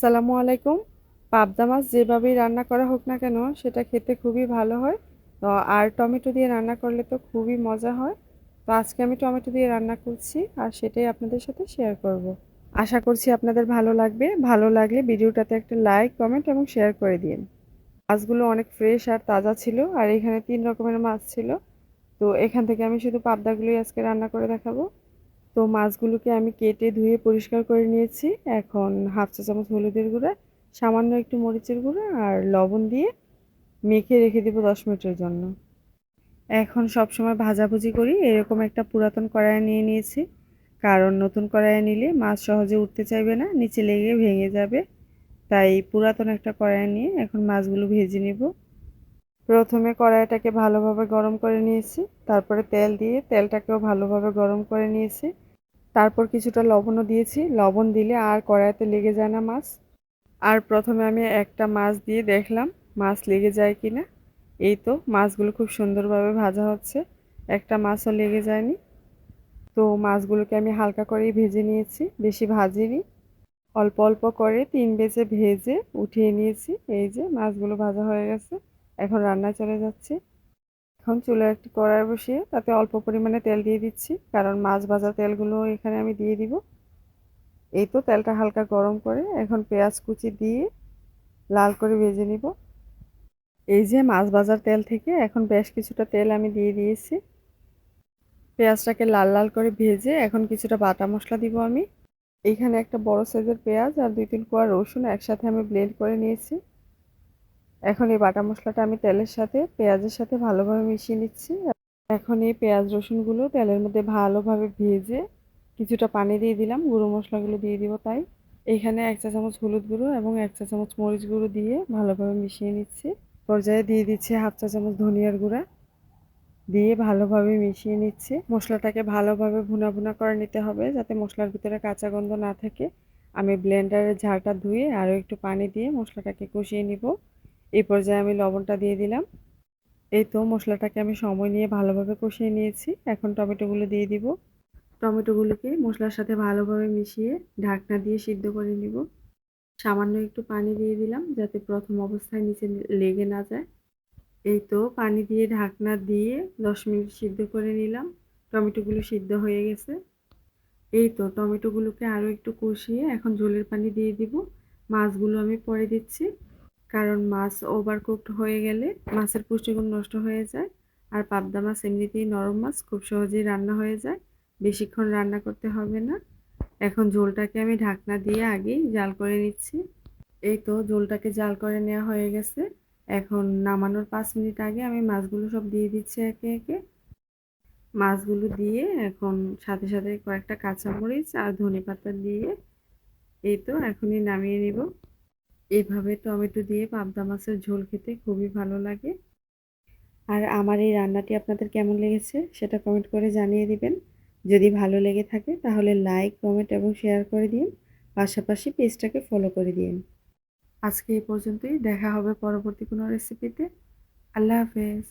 আসসালামু আলাইকুম। পাবদা মাছ যেভাবেই রান্না করা হোক না কেন, সেটা খেতে খুবই ভালো হয়। তো আর টমেটো দিয়ে রান্না করলে তো খুবই মজা হয়। তো আজকে আমি টমেটো দিয়ে রান্না করছি আর সেটাই আপনাদের সাথে শেয়ার করব। আশা করছি আপনাদের ভালো লাগবে। ভালো লাগলে ভিডিওটাতে একটা লাইক কমেন্ট এবং শেয়ার করে দিন। মাছগুলো অনেক ফ্রেশ আর তাজা ছিল আর এখানে তিন রকমের মাছ ছিল। তো এখান থেকে আমি শুধু পাবদাগুলোই আজকে রান্না করে দেখাবো। তো মাছগুলোকে আমি কেটে ধুয়ে পরিষ্কার করে নিয়েছি। এখন হাফ চা চামচ হলুদের গুঁড়া, সামান্য একটু মরিচের গুঁড়া আর লবণ দিয়ে মেখে রেখে দেবো দশ মিনিটের জন্য। এখন সব সময় ভাজাভুজি করি, এরকম একটা পুরাতন কড়াই নিয়ে নিয়েছি। কারণ নতুন কড়াইয়ে নিলে মাছ সহজে উঠতে চাইবে না, নিচে লেগে ভেঙে যাবে। তাই পুরাতন একটা কড়াই নিয়ে এখন মাছগুলো ভেজে নেব। প্রথমে কড়াইটাকে ভালোভাবে গরম করে নিয়েছি, তারপরে তেল দিয়ে তেলটাকেও ভালোভাবে গরম করে নিয়েছি। তারপর কিছুটা লবণও দিয়েছি, লবণ দিলে আর কড়াইতে লেগে যায় না মাছ। আর প্রথমে আমি একটা মাছ দিয়ে দেখলাম, মাছ লেগে যায় কি না এই তো, মাছগুলো খুব সুন্দরভাবে ভাজা হচ্ছে, একটা মাছও লেগে যায়নি। তো মাছগুলোকে আমি হালকা করেই ভেজে নিয়েছি, বেশি ভাজিনি। অল্প অল্প করে তিন বেজে ভেজে উঠিয়ে নিয়েছি, এই যে মাছগুলো ভাজা হয়ে গেছে। এখন রান্না চলে যাচ্ছে। এখন চুলে একটি কড়াই বসিয়ে তাতে অল্প পরিমাণে তেল দিয়ে দিচ্ছি, কারণ মাছ ভাজা তেলগুলো এখানে আমি দিয়ে দিব। এই তো তেলটা হালকা গরম করে এখন পেঁয়াজ কুচি দিয়ে লাল করে ভেজে নিব। এই যে মাছ ভাজার তেল থেকে এখন বেশ কিছুটা তেল আমি দিয়ে দিয়েছি। পেঁয়াজটাকে লাল লাল করে ভেজে এখন কিছুটা বাটা মশলা দিব আমি। এইখানে একটা বড় সাইজের পেঁয়াজ আর দুই তিন কোয়া রসুন একসাথে আমি ব্লেন্ড করে নিয়েছি। এখন এই বাটা মশলাটা আমি তেলের সাথে, পেঁয়াজের সাথে ভালোভাবে মিশিয়ে নিচ্ছি। এখন এই পেঁয়াজ রসুনগুলো তেলের মধ্যে ভালোভাবে ভেজে কিছুটা পানি দিয়ে দিলাম, গুঁড়ো মশলাগুলো দিয়ে দিব তাই। এখানে এক চা চামচ হলুদ গুঁড়ো এবং এক চা চামচ মরিচ গুঁড়ো দিয়ে ভালোভাবে মিশিয়ে নিচ্ছি। পর্যায়ে দিয়ে দিচ্ছি হাফ চা চামচ ধনিয়ার গুঁড়া দিয়ে ভালোভাবে মিশিয়ে নিচ্ছি। মশলাটাকে ভালোভাবে ভুনা ভুনা করে নিতে হবে যাতে মশলার ভিতরে কাঁচা গন্ধ না থাকে। আমি ব্লেন্ডারের ঝালটা ধুয়ে আরও একটু পানি দিয়ে মশলাটাকে কষিয়ে নিব। এই পর্যায়ে আমি লবণটা দিয়ে দিলাম। এই তো মশলাটাকে আমি সময় নিয়ে ভালোভাবে কষিয়ে নিয়েছি। এখন টমেটোগুলো দিয়ে দিব। টমেটোগুলোকে মশলার সাথে ভালোভাবে মিশিয়ে ঢাকনা দিয়ে সিদ্ধ করে নিব। সামান্য একটু পানি দিয়ে দিলাম যাতে প্রথম অবস্থায় নিচে লেগে না যায়। এই তো পানি দিয়ে ঢাকনা দিয়ে দশ মিনিট সিদ্ধ করে নিলাম। টমেটোগুলো সিদ্ধ হয়ে গেছে। এই তো টমেটোগুলোকে আরও একটু কষিয়ে এখন ঝোলের পানি দিয়ে দিব। মাছগুলো আমি পরে দিচ্ছি। কারণ মাছ ওভার কুকড হয়ে গেলে মাছের পুষ্টিগুণ নষ্ট হয়ে যায় আর পাবদা মাছ এমনিতেই নরম মাছ, খুব সহজেই রান্না হয়ে যায়। বেশিক্ষণ রান্না করতে হবে না। এখন ঝোলটাকে আমি ঢাকনা দিয়ে আগেই জাল করে নিচ্ছি। এই তো ঝোলটাকে জাল করে নেওয়া হয়ে গেছে। এখন নামানোর পাঁচ মিনিট আগে আমি মাছগুলো সব দিয়ে দিচ্ছি একে একে। মাছগুলো দিয়ে এখন সাথে সাথে কয়েকটা কাঁচামরিচ আর ধনে পাতা দিয়ে এই তো এখনই নামিয়ে নিব। এভাবে টমেটো দিয়ে পাবদা মাছের ঝোল খেতে খুবই ভালো লাগে। আর আমার এই রান্নাটি আপনাদের কেমন লেগেছে সেটা কমেন্ট করে জানিয়ে দিবেন। যদি ভালো লেগে থাকে তাহলে লাইক কমেন্ট এবং শেয়ার করে দিন। পাশাপাশি পেজটাকে ফলো করে দিন। আজকে এই পর্যন্তই। দেখা হবে পরবর্তী কোনো রেসিপিতে আল্লাহ হাফেজ।